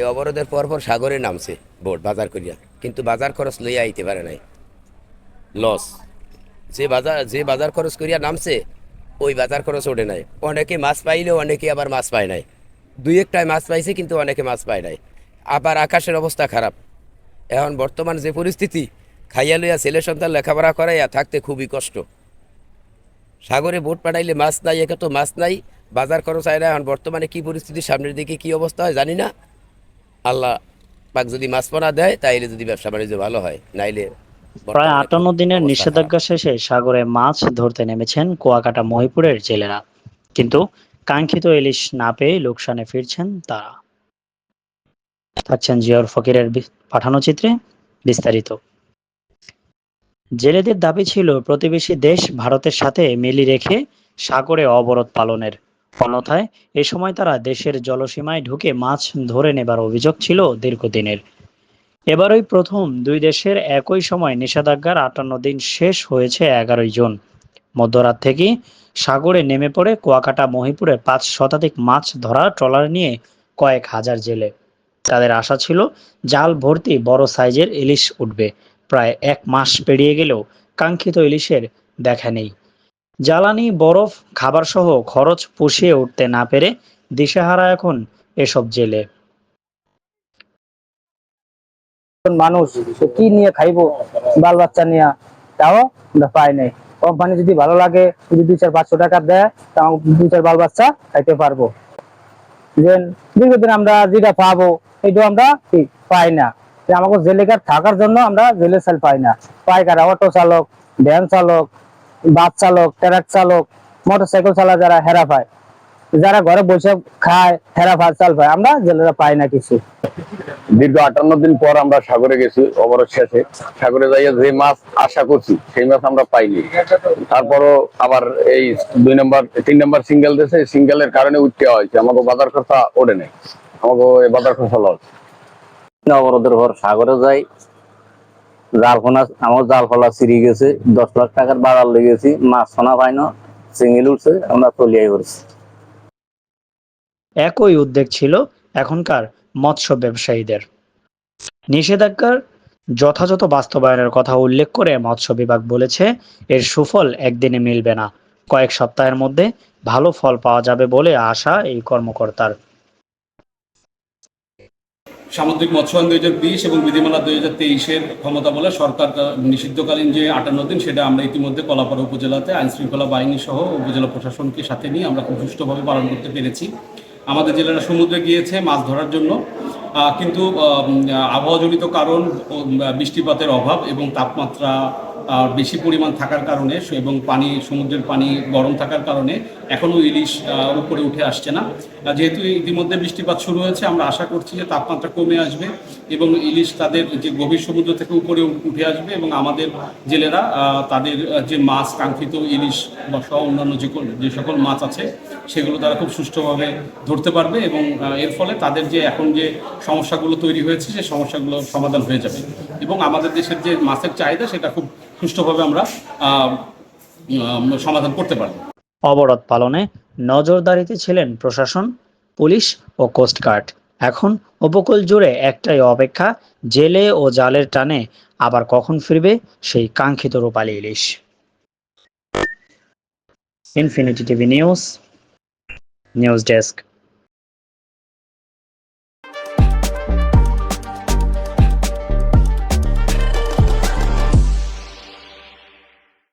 এই অবরোধের পর পর সাগরে নামছে বোট বাজার করিয়া। কিন্তু বাজার খরচ লইয়া আইতে পারে নাই। লস। যে বাজার যে বাজার খরচ করিয়া নামছে, ওই বাজার খরচ ওঠে নাই। অনেকে মাছ পাইলেও অনেকে আবার মাছ পায় নাই। দুই একটায় মাছ পাইছে, কিন্তু অনেকে মাছ পায় নাই। আবার আকাশের অবস্থা খারাপ। এখন বর্তমান যে পরিস্থিতি, খাইয়া লইয়া ছেলে সন্তান লেখাপড়া করাইয়া থাকতে খুবই কষ্ট। সাগরে বোট পাঠাইলে মাছ নাই, একে তো মাছ নাই। বাজার খরচ আয় না। এখন বর্তমানে কি পরিস্থিতি, সামনের দিকে কি অবস্থা হয় জানি না। আল্লাহ পাক যদি মাছ পোনা দেয় তাইলে যদি ব্যবসা বাণিজ্য ভালো হয় নাইলে প্রায় আটান্ন দিনের নিষেধাজ্ঞা শেষে সাগরে মাছ ধরতে নেমেছেন কুয়াকাটা মহিপুরের জেলেরা। কিন্তু কাঙ্ক্ষিত ইলিশ না পেয়ে লোকসানে ফিরছেন তারা। থাকছেন জিয়র ফকিরের পাঠানো চিত্রে বিস্তারিত। জেলেদের দাবি ছিল প্রতিবেশী দেশ ভারতের সাথে মিলি রেখে সাগরে অবরোধ পালনের। অন্যথায়, এ সময় তারা দেশের জলসীমায় ঢুকে মাছ ধরে নেবার অভিযোগ ছিল দীর্ঘদিনের। এবারই প্রথম দুই দেশের একই সময় নিষেধাজ্ঞার আটান্ন দিন শেষ হয়েছে এগারোই জুন। মধ্যরাত থেকেই সাগরে নেমে পড়ে কুয়াকাটা, মহিপুরে পাঁচ শতাধিক মাছ ধরা ট্রলার নিয়ে কয়েক হাজার জেলে। তাদের আশা ছিল জাল ভর্তি বড় সাইজের ইলিশ উঠবে। প্রায় এক মাস পেরিয়ে গেলেও কাঙ্ক্ষিত ইলিশের দেখা নেই। জ্বালানি, বরফ খাবার সহ খরচ পুষিয়ে উঠতে না পেরে দিশেহারা এখন এসব জেলে। মানুষ কি নিয়ে খাইবো? বাল বাচ্চা নিয়ে। তাও পাই নাই। কোম্পানি যদি ভালো লাগে, যদি দুই চার পাঁচশো টাকা দেয়, তাও দুই চার বাল বাচ্চা খাইতে পারব। দীর্ঘদিন আমরা যেটা পাবো, এটাও আমরা পাই না। আমাকে জেলেকার থাকার জন্য আমরা জেলে সেল পাই না। পাইকার অটো চালক, ভ্যান চালক বাস চালক ট্রাক চালক মোটরসাইকেল চালা যারা হেরা পায়। যারা ঘরে বসে খায় হেরা পায় চাল পায়। আমরা জেলেরা পাই না কিছু। দীর্ঘ আটান্ন দিন পর আমরা সাগরে গেছি অবরোধ শেষে। সাগরে যাইয়া যে মাছ আশা করছি সেই মাছ আমরা পাইনি। তারপরও আবার এই দুই নম্বর তিন নম্বর সিঙ্গেল দেশে সিঙ্গেলের কারণে উঠতে হয়েছে। আমাকে বাজার খরচা ওঠে নেই। আমাকে বাজার খরচা লস। অবরোধের পর সাগরে যাই জাল ফোনা, আমার জাল ফলা চিরি গেছে, দশ লাখ টাকার বাজার লেগেছি, মাছ ফোনা পাই না সিঙ্গেল উঠছে, আমরা তলিয়াই করছি একই উদ্বেগ ছিল এখনকার মৎস্য ব্যবসায়ীদের। নিষেধাজ্ঞার যথাযথ বাস্তবায়নের কথা উল্লেখ করে মৎস্য বিভাগ বলেছে, এর সুফল একদিনে মিলবে না। কয়েক সপ্তাহের মধ্যে ভালো ফল পাওয়া যাবে বলে আশা এই কর্মকর্তার। সামুদ্রিক মৎস্য আইন দুই হাজার বিশ এবং বিধিমালা দুই হাজার তেইশের ক্ষমতা বলে সরকার নিষিদ্ধকালীন যে আটান্ন দিন, সেটা আমরা ইতিমধ্যে কলাপাড়া উপজেলাতে আইন শৃঙ্খলা বাহিনী সহ উপজেলা প্রশাসনকে সাথে নিয়ে আমরা খুব সুষ্ঠুভাবে পালন করতে পেরেছি। আমাদের জেলেরা সমুদ্রে গিয়েছে মাছ ধরার জন্য। কিন্তু আবহাওয়াজনিত কারণ বৃষ্টিপাতের অভাব এবং তাপমাত্রা বেশি পরিমাণ থাকার কারণে এবং পানি, সমুদ্রের পানি গরম থাকার কারণে এখনও ইলিশ উপরে উঠে আসছে না। যেহেতু ইতিমধ্যে বৃষ্টিপাত শুরু হয়েছে, আমরা আশা করছি যে তাপমাত্রা কমে আসবে এবং ইলিশ তাদের যে গভীর সমুদ্র থেকে উপরে উঠে আসবে এবং আমাদের জেলেরা তাদের যে মাছ, কাঙ্ক্ষিত ইলিশ বা সহ অন্যান্য যে যে সকল মাছ আছে, সেগুলো তারা খুব সুষ্ঠুভাবে ধরতে পারবে এবং এর ফলে তাদের যে এখন যে সমস্যাগুলো তৈরি হয়েছে সেই সমস্যাগুলো সমাধান হয়ে যাবে। এবং আমাদের দেশের যে মাছের চাহিদা, সেটা খুব সুষ্ঠুভাবে আমরা সমাধান করতে পারব। অবরোধ পালনে নজরদারিতে ছিলেন প্রশাসন, পুলিশ ও কোস্টগার্ড এখন উপকূল জুড়ে একটাই অপেক্ষা, জেলে ও জালের টানে আবার কখন ফিরবে সেই কাঙ্ক্ষিত রূপালী ইলিশ। Infinity TV news news desk